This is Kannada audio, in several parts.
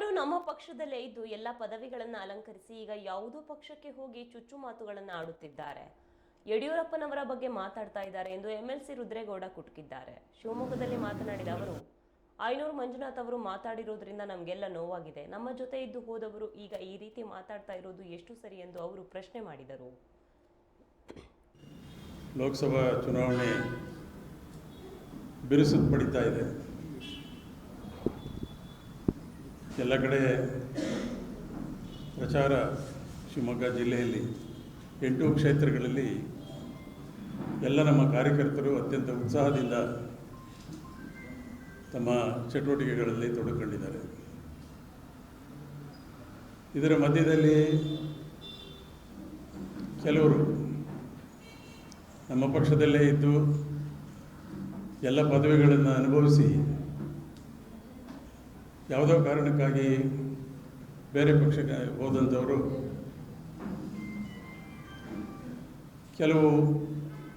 ಅವರು ನಮ್ಮ ಪಕ್ಷದಲ್ಲೇ ಇದ್ದು ಎಲ್ಲ ಪದವಿಗಳನ್ನು ಅಲಂಕರಿಸಿ ಈಗ ಯಾವುದೋ ಪಕ್ಷಕ್ಕೆ ಹೋಗಿ ಚುಚ್ಚು ಮಾತುಗಳನ್ನು ಆಡುತ್ತಿದ್ದಾರೆ. ಯಡಿಯೂರಪ್ಪನವರ ಬಗ್ಗೆ ಮಾತಾಡ್ತಾ ಇದ್ದಾರೆ ಎಂದು ಎಂಎಲ್ಸಿ ರುದ್ರೇಗೌಡ ಕುಟುಕಿದ್ದಾರೆ. ಶಿವಮೊಗ್ಗದಲ್ಲಿ ಮಾತನಾಡಿದ ಅವರು, ಐನೂರು ಮಂಜುನಾಥ್ ಅವರು ಮಾತಾಡಿರೋದ್ರಿಂದ ನಮಗೆಲ್ಲ ನೋವಾಗಿದೆ. ನಮ್ಮ ಜೊತೆ ಇದ್ದು ಹೋದವರು ಈಗ ಈ ರೀತಿ ಮಾತಾಡ್ತಾ ಇರೋದು ಎಷ್ಟು ಸರಿ ಎಂದು ಅವರು ಪ್ರಶ್ನೆ ಮಾಡಿದರು. ಲೋಕಸಭಾ ಚುನಾವಣೆ ಬಿರುಸು ಪಡಿತಾ ಇದೆ. ಎಲ್ಲ ಕಡೆ ಪ್ರಚಾರ ಶಿವಮೊಗ್ಗ ಜಿಲ್ಲೆಯಲ್ಲಿ ಎಂಟು ಕ್ಷೇತ್ರಗಳಲ್ಲಿ ಎಲ್ಲ ನಮ್ಮ ಕಾರ್ಯಕರ್ತರು ಅತ್ಯಂತ ಉತ್ಸಾಹದಿಂದ ತಮ್ಮ ಚಟುವಟಿಕೆಗಳಲ್ಲಿ ತೊಡಕೊಂಡಿದ್ದಾರೆ. ಇದರ ಮಧ್ಯದಲ್ಲಿ ಕೆಲವರು ನಮ್ಮ ಪಕ್ಷದಲ್ಲೇ ಇದ್ದು ಎಲ್ಲ ಪದವಿಗಳನ್ನು ಅನುಭವಿಸಿ ಯಾವುದೋ ಕಾರಣಕ್ಕಾಗಿ ಬೇರೆ ಪಕ್ಷಕ್ಕೆ ಹೋದಂಥವರು ಕೆಲವು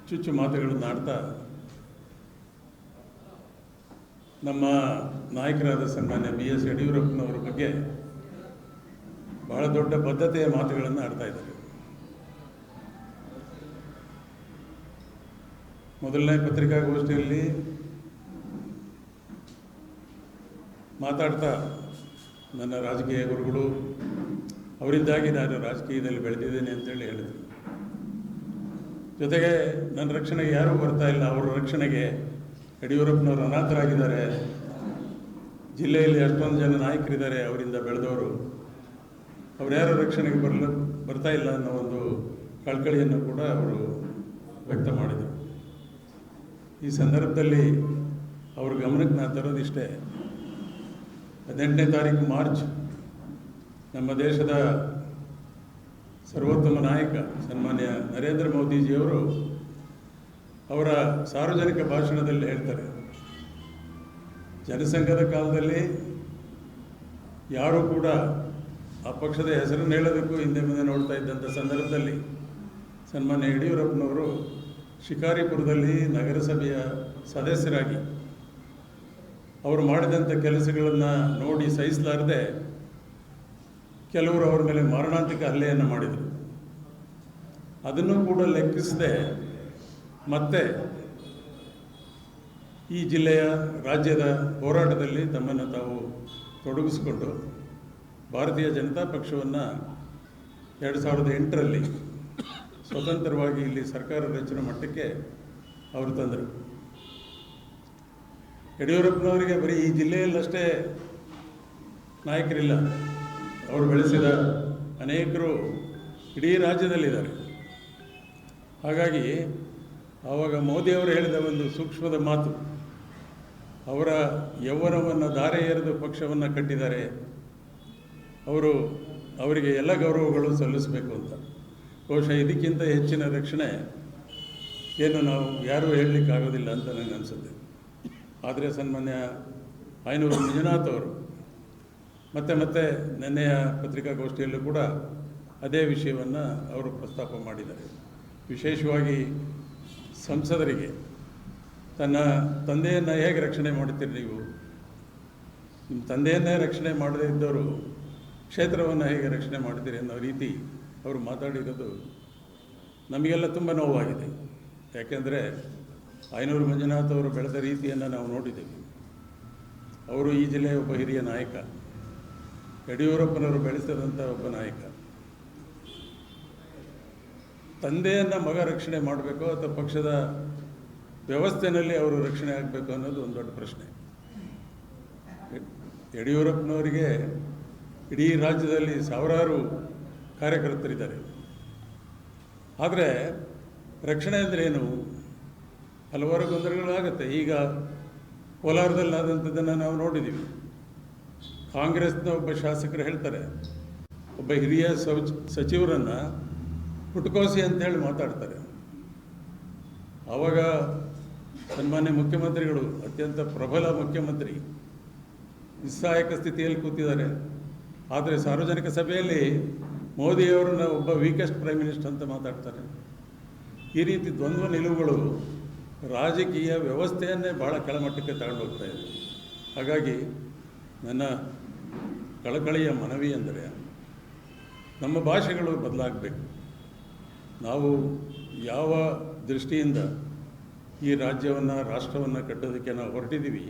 ಚುಚ್ಚು ಮಾತುಗಳನ್ನು ಆಡ್ತಾ ನಮ್ಮ ನಾಯಕರಾದ ಸನ್ಮಾನ್ಯ ಬಿ ಎಸ್ ಯಡಿಯೂರಪ್ಪನವರ ಬಗ್ಗೆ ಬಹಳ ದೊಡ್ಡ ಬದ್ಧತೆಯ ಮಾತುಗಳನ್ನು ಆಡ್ತಾ ಇದ್ದಾರೆ. ಮೊದಲನೇ ಪತ್ರಿಕಾಗೋಷ್ಠಿಯಲ್ಲಿ ಮಾತಾಡ್ತಾ ನನ್ನ ರಾಜಕೀಯ ಗುರುಗಳು ಅವರಿಂದಾಗಿ ನಾನು ರಾಜಕೀಯದಲ್ಲಿ ಬೆಳೆದಿದ್ದೇನೆ ಅಂತೇಳಿ ಹೇಳಿದರು. ಜೊತೆಗೆ ನನ್ನ ರಕ್ಷಣೆಗೆ ಯಾರೂ ಬರ್ತಾ ಇಲ್ಲ. ಅವರ ರಕ್ಷಣೆಗೆ ಯಡಿಯೂರಪ್ಪನವರು ಅನಾಥರಾಗಿದ್ದಾರೆ. ಜಿಲ್ಲೆಯಲ್ಲಿ ಅಷ್ಟೊಂದು ಜನ ನಾಯಕರಿದ್ದಾರೆ. ಅವರಿಂದ ಬೆಳೆದವರು ಅವರ್ಯಾರ ರಕ್ಷಣೆಗೆ ಬರಲು, ಬರ್ತಾ ಇಲ್ಲ ಅನ್ನೋ ಒಂದು ಕಳಕಳಿಯನ್ನು ಕೂಡ ಅವರು ವ್ಯಕ್ತ ಮಾಡಿದರು. ಈ ಸಂದರ್ಭದಲ್ಲಿ ಅವ್ರ ಗಮನಕ್ಕೆ ನಾನು ತರೋದಿಷ್ಟೇ ಹದಿನೆಂಟನೇ ತಾರೀಕು ಮಾರ್ಚ್, ನಮ್ಮ ದೇಶದ ಸರ್ವೋತ್ತಮ ನಾಯಕ ಸನ್ಮಾನ್ಯ ನರೇಂದ್ರ ಮೋದಿಜಿಯವರು ಅವರ ಸಾರ್ವಜನಿಕ ಭಾಷಣದಲ್ಲಿ ಹೇಳ್ತಾರೆ, ಜನಸಂಘದ ಕಾಲದಲ್ಲಿ ಯಾರೂ ಕೂಡ ಆ ಪಕ್ಷದ ಹೆಸರನ್ನು ಹೇಳೋದಕ್ಕೂ ಹಿಂದೆ ಮುಂದೆ ನೋಡ್ತಾ ಇದ್ದಂಥ ಸಂದರ್ಭದಲ್ಲಿ ಸನ್ಮಾನ್ಯ ಯಡಿಯೂರಪ್ಪನವರು ಶಿಕಾರಿಪುರದಲ್ಲಿ ನಗರಸಭೆಯ ಸದಸ್ಯರಾಗಿ ಅವರು ಮಾಡಿದಂಥ ಕೆಲಸಗಳನ್ನು ನೋಡಿ ಸಹಿಸಲಾರದೆ ಕೆಲವರು ಅವರ ಮೇಲೆ ಮಾರಣಾಂತಿಕ ಹಲ್ಲೆಯನ್ನು ಮಾಡಿದರು. ಅದನ್ನು ಕೂಡ ಲೆಕ್ಕಿಸದೆ ಮತ್ತೆ ಈ ಜಿಲ್ಲೆಯ ರಾಜ್ಯದ ಹೋರಾಟದಲ್ಲಿ ತಮ್ಮನ್ನು ತಾವು ತೊಡಗಿಸಿಕೊಂಡು ಭಾರತೀಯ ಜನತಾ ಪಕ್ಷವನ್ನು ಎರಡು ಸಾವಿರದ ಎಂಟರಲ್ಲಿ ಸ್ವತಂತ್ರವಾಗಿ ಇಲ್ಲಿ ಸರ್ಕಾರ ರಚನೆ ಮಟ್ಟಕ್ಕೆ ಅವರು ತಂದರು. ಯಡಿಯೂರಪ್ಪನವರಿಗೆ ಬರೀ ಈ ಜಿಲ್ಲೆಯಲ್ಲಷ್ಟೇ ನಾಯಕರಿಲ್ಲ. ಅವರು ಬೆಳೆಸಿದ ಅನೇಕರು ಇಡೀ ರಾಜ್ಯದಲ್ಲಿದ್ದಾರೆ. ಹಾಗಾಗಿ ಆವಾಗ ಮೋದಿಯವರು ಹೇಳಿದ ಒಂದು ಸೂಕ್ಷ್ಮದ ಮಾತು, ಅವರ ಯೌವನವನ್ನು ದಾರೆ ಎರೆದು ಪಕ್ಷವನ್ನು ಕಟ್ಟಿದ್ದಾರೆ. ಅವರು ಅವರಿಗೆ ಎಲ್ಲ ಗೌರವಗಳು ಸಲ್ಲಿಸಬೇಕು ಅಂತ. ಬಹುಶಃ ಇದಕ್ಕಿಂತ ಹೆಚ್ಚಿನ ರಕ್ಷಣೆ ಏನು ನಾವು ಯಾರೂ ಹೇಳಲಿಕ್ಕಾಗೋದಿಲ್ಲ ಅಂತ ನನಗೆ ಅನಿಸುತ್ತೆ ಆದರೆ ಸನ್ಮಾನ್ಯ ಐನೂರು ಮಂಜುನಾಥ್ ಅವರು. ಮತ್ತೆ ಮತ್ತೆ ನಿನ್ನೆಯ ಪತ್ರಿಕಾಗೋಷ್ಠಿಯಲ್ಲೂ ಕೂಡ ಅದೇ ವಿಷಯವನ್ನು ಅವರು ಪ್ರಸ್ತಾಪ ಮಾಡಿದ್ದಾರೆ. ವಿಶೇಷವಾಗಿ ಸಂಸದರಿಗೆ, ತನ್ನ ತಂದೆಯನ್ನು ಹೇಗೆ ರಕ್ಷಣೆ ಮಾಡುತ್ತೀರಿ ನೀವು? ನಿಮ್ಮ ತಂದೆಯನ್ನೇ ರಕ್ಷಣೆ ಮಾಡದೇ ಇದ್ದವರು ಕ್ಷೇತ್ರವನ್ನು ಹೇಗೆ ರಕ್ಷಣೆ ಮಾಡ್ತೀರಿ ಅನ್ನೋ ರೀತಿ ಅವರು ಮಾತಾಡಿರೋದು ನಮಗೆಲ್ಲ ತುಂಬ ನೋವಾಗಿದೆ. ಯಾಕೆಂದರೆ ಐನೂರು ಮಂಜುನಾಥ್ ಅವರು ಬೆಳೆದ ರೀತಿಯನ್ನು ನಾವು ನೋಡಿದ್ದೇವೆ. ಅವರು ಈ ಜಿಲ್ಲೆಯ ಒಬ್ಬ ಹಿರಿಯ ನಾಯಕ, ಯಡಿಯೂರಪ್ಪನವರು ಬೆಳೆಸಿದಂಥ ಒಬ್ಬ ನಾಯಕ. ತಂದೆಯನ್ನು ಮಗ ರಕ್ಷಣೆ ಮಾಡಬೇಕು ಅಥವಾ ಪಕ್ಷದ ವ್ಯವಸ್ಥೆಯಲ್ಲಿ ಅವರು ರಕ್ಷಣೆ ಆಗಬೇಕು ಅನ್ನೋದು ಒಂದು ದೊಡ್ಡ ಪ್ರಶ್ನೆ. ಯಡಿಯೂರಪ್ಪನವರಿಗೆ ಇಡೀ ರಾಜ್ಯದಲ್ಲಿ ಸಾವಿರಾರು ಕಾರ್ಯಕರ್ತರಿದ್ದಾರೆ. ಆದರೆ ರಕ್ಷಣೆ ಅಂದ್ರೇನು ಹಲವಾರು ಗೊಂದಲಗಳಾಗುತ್ತೆ ಈಗ ಕೋಲಾರದಲ್ಲಾದಂಥದ್ದನ್ನು ನಾವು ನೋಡಿದ್ದೀವಿ ಕಾಂಗ್ರೆಸ್ನ ಒಬ್ಬ ಶಾಸಕರು ಹೇಳ್ತಾರೆ, ಒಬ್ಬ ಹಿರಿಯ ಸೌಚ್, ಸಚಿವರನ್ನು ಪುಟ್ಕೋಸಿ ಅಂತೇಳಿ ಮಾತಾಡ್ತಾರೆ. ಆವಾಗ ಸನ್ಮಾನ್ಯ ಮುಖ್ಯಮಂತ್ರಿಗಳು, ಅತ್ಯಂತ ಪ್ರಬಲ ಮುಖ್ಯಮಂತ್ರಿ, ನಿಸ್ಸಹಾಯಕ ಸ್ಥಿತಿಯಲ್ಲಿ ಕೂತಿದ್ದಾರೆ. ಆದರೆ ಸಾರ್ವಜನಿಕ ಸಭೆಯಲ್ಲಿ ಮೋದಿಯವರನ್ನ ಒಬ್ಬ ವೀಕೆಸ್ಟ್ ಪ್ರೈಮ್ ಮಿನಿಸ್ಟರ್ ಅಂತ ಮಾತಾಡ್ತಾರೆ. ಈ ರೀತಿ ದ್ವಂದ್ವ ನಿಲುವುಗಳು ರಾಜಕೀಯ ವ್ಯವಸ್ಥೆಯನ್ನೇ ಭಾಳ ಕೆಳಮಟ್ಟಕ್ಕೆ ತಗೊಂಡು ಹೋಗ್ತಾ ಇದೆ. ಹಾಗಾಗಿ ನನ್ನ ಕಳಕಳಿಯ ಮನವಿ ಅಂದರೆ ನಮ್ಮ ಭಾಷೆಗಳು ಬದಲಾಗಬೇಕು. ನಾವು ಯಾವ ದೃಷ್ಟಿಯಿಂದ ಈ ರಾಜ್ಯವನ್ನು, ರಾಷ್ಟ್ರವನ್ನು ಕಟ್ಟೋದಕ್ಕೆ ನಾವು ಹೊರಟಿದ್ದೀವಿ,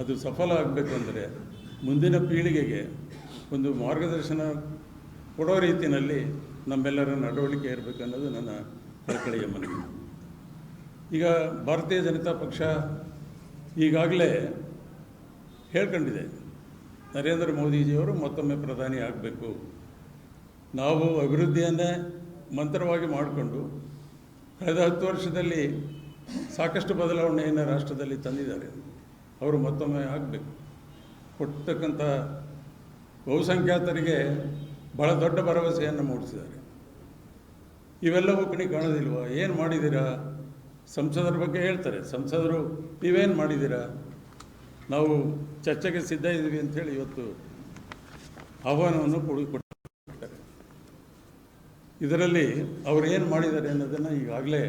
ಅದು ಸಫಲ ಆಗಬೇಕು ಅಂದರೆ ಮುಂದಿನ ಪೀಳಿಗೆಗೆ ಒಂದು ಮಾರ್ಗದರ್ಶನ ಕೊಡೋ ರೀತಿಯಲ್ಲಿ ನಮ್ಮೆಲ್ಲರ ನಡವಳಿಕೆ ಇರಬೇಕನ್ನೋದು ನನ್ನ ಕಳಕಳಿಯ ಮನವಿ. ಈಗ ಭಾರತೀಯ ಜನತಾ ಪಕ್ಷ ಈಗಾಗಲೇ ಹೇಳ್ಕೊಂಡಿದೆ, ನರೇಂದ್ರ ಮೋದಿಜಿಯವರು ಮತ್ತೊಮ್ಮೆ ಪ್ರಧಾನಿ ಆಗಬೇಕು. ನಾವು ಅಭಿವೃದ್ಧಿಯನ್ನೇ ಮಂತ್ರವಾಗಿ ಮಾಡಿಕೊಂಡು ಕಳೆದ ಹತ್ತು ವರ್ಷದಲ್ಲಿ ಸಾಕಷ್ಟು ಬದಲಾವಣೆಯನ್ನು ರಾಷ್ಟ್ರದಲ್ಲಿ ತಂದಿದ್ದಾರೆ. ಅವರು ಮತ್ತೊಮ್ಮೆ ಆಗಬೇಕು. ಕೊಟ್ಟಕ್ಕಂಥ ಬಹುಸಂಖ್ಯಾತರಿಗೆ ಭಾಳ ದೊಡ್ಡ ಭರವಸೆಯನ್ನು ಮೂಡಿಸಿದ್ದಾರೆ. ಇವೆಲ್ಲವೂ ಕಣಿ ಕಾಣೋದಿಲ್ವ? ಏನು ಮಾಡಿದ್ದೀರಾ? ಸಂಸದರ ಬಗ್ಗೆ ಹೇಳ್ತಾರೆ. ಸಂಸದರು, ನೀವೇನು ಮಾಡಿದ್ದೀರಾ? ನಾವು ಚರ್ಚೆಗೆ ಸಿದ್ಧ ಇದ್ದೀವಿ ಅಂಥೇಳಿ ಇವತ್ತು ಆಹ್ವಾನವನ್ನು ಕೊಡು ಕೊಟ್ಟಿದ್ದಾರೆ ಇದರಲ್ಲಿ ಅವರು ಏನು ಮಾಡಿದ್ದಾರೆ ಅನ್ನೋದನ್ನು ಈಗಾಗಲೇ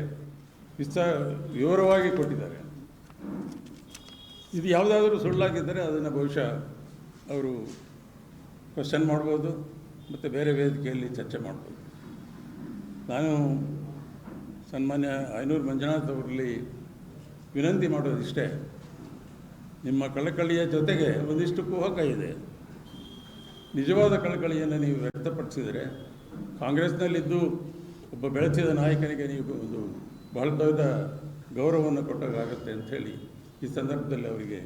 ವಿಸ್ತಾರ ವಿವರವಾಗಿ ಕೊಟ್ಟಿದ್ದಾರೆ. ಇದು ಯಾವುದಾದ್ರೂ ಸುಳ್ಳಾಗಿದ್ದರೆ ಅದನ್ನು ಬಹುಶಃ ಅವರು ಕ್ವಶನ್ ಮಾಡ್ಬೋದು, ಮತ್ತು ಬೇರೆ ವೇದಿಕೆಯಲ್ಲಿ ಚರ್ಚೆ ಮಾಡ್ಬೋದು. ನಾನು ಸನ್ಮಾನ್ಯ ಐನೂರು ಮಂಜುನಾಥ್ ಅವರಲ್ಲಿ ವಿನಂತಿ ಮಾಡೋದಿಷ್ಟೇ ನಿಮ್ಮ ಕಳಕಳಿಯ ಜೊತೆಗೆ ಒಂದಿಷ್ಟು ಕುಹಕ ಇದೆ. ನಿಜವಾದ ಕಳಕಳಿಯನ್ನು ನೀವು ವ್ಯಕ್ತಪಡಿಸಿದರೆ ಕಾಂಗ್ರೆಸ್ನಲ್ಲಿದ್ದು ಒಬ್ಬ ಬೆಳೆಸಿದ ನಾಯಕನಿಗೆ ನೀವು ಒಂದು ಬಹಳ ದೊಡ್ಡ ಗೌರವವನ್ನು ಕೊಟ್ಟಾಗುತ್ತೆ ಅಂಥೇಳಿ ಈ ಸಂದರ್ಭದಲ್ಲಿ ಅವರಿಗೆ